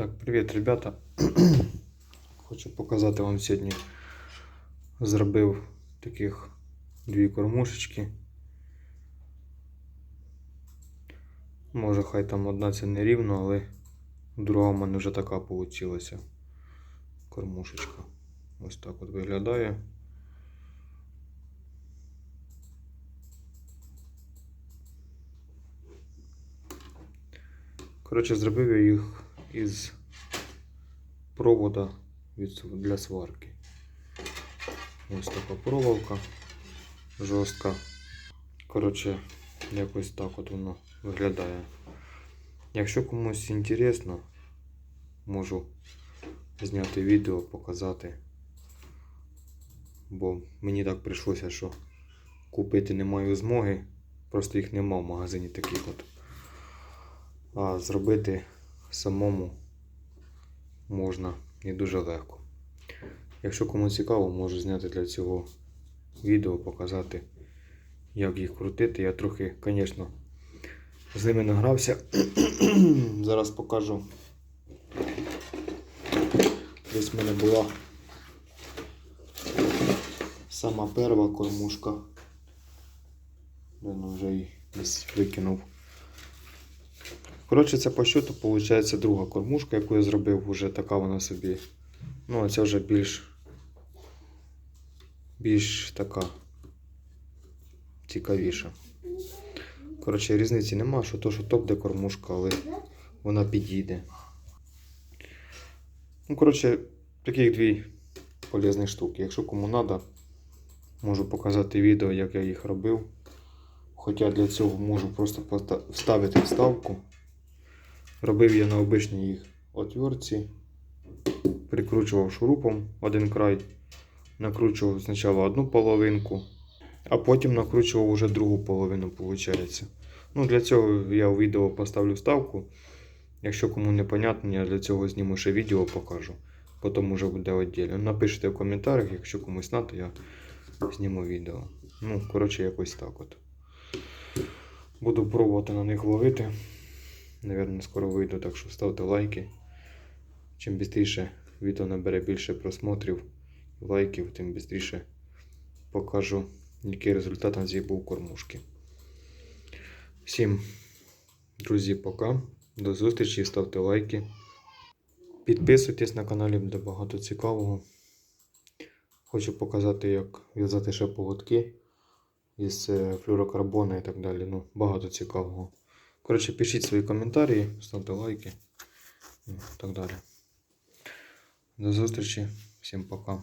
Так, привіт, ребята. Хочу показати вам сьогодні. Зробив таких дві кормушечки. Може, хай там одна це не рівно, але друга в мене вже така вийшла. Кормушечка. Ось так от виглядає. Коротше, зробив я їх із провода для сварки. Ось така проволока жорстка. Коротше, якось так от воно виглядає. Якщо комусь інтересно, можу зняти відео, показати. Бо мені так прийшлося, що купити не маю змоги. Просто їх нема в магазині таких от. А зробити самому можна і дуже легко. Якщо комусь цікаво, можу зняти для цього відео, показати, як їх крутити. Я трохи, звісно, з ними награвся. Зараз покажу. Десь в мене була сама перша кормушка. Ну, вже її десь викинув. Коротше, це по счету, виходить, друга кормушка, яку я зробив, вже така вона собі. Ну, а ця вже більш. більш така цікавіша. Коротше, різниці нема, що то, що топ де кормушка, але вона підійде. Ну, коротше, таких дві полезні штуки. Якщо кому треба, можу показати відео, як я їх робив. Хоча для цього можу просто вставити вставку. Робив я на обичній їх отвертці, прикручував шурупом один край, накручував спочатку одну половинку, а потім накручував уже другу половину, виходить. Ну, для цього я у відео поставлю вставку. Якщо кому не понятно, я для цього зніму ще відео покажу. Потім уже буде віддільно. Напишіть в коментарях, якщо комусь треба, я зніму відео. Ну, коротше, якось так от. Буду пробувати на них ловити. Наверное, скоро вийду, так що ставте лайки. Чим швидше відео набере більше просмотрів, лайків, тим швидше покажу, який результат на цій був кормушки. Всім, друзі, пока. До зустрічі, ставте лайки. Підписуйтесь на каналі, буде багато цікавого. Хочу показати, як в'язати ще поводки із е, флюрокарбона і так далі. Ну, багато цікавого. Коротше, пишіть свої коментарі, ставте лайки і так далі. До зустрічі, всім пока.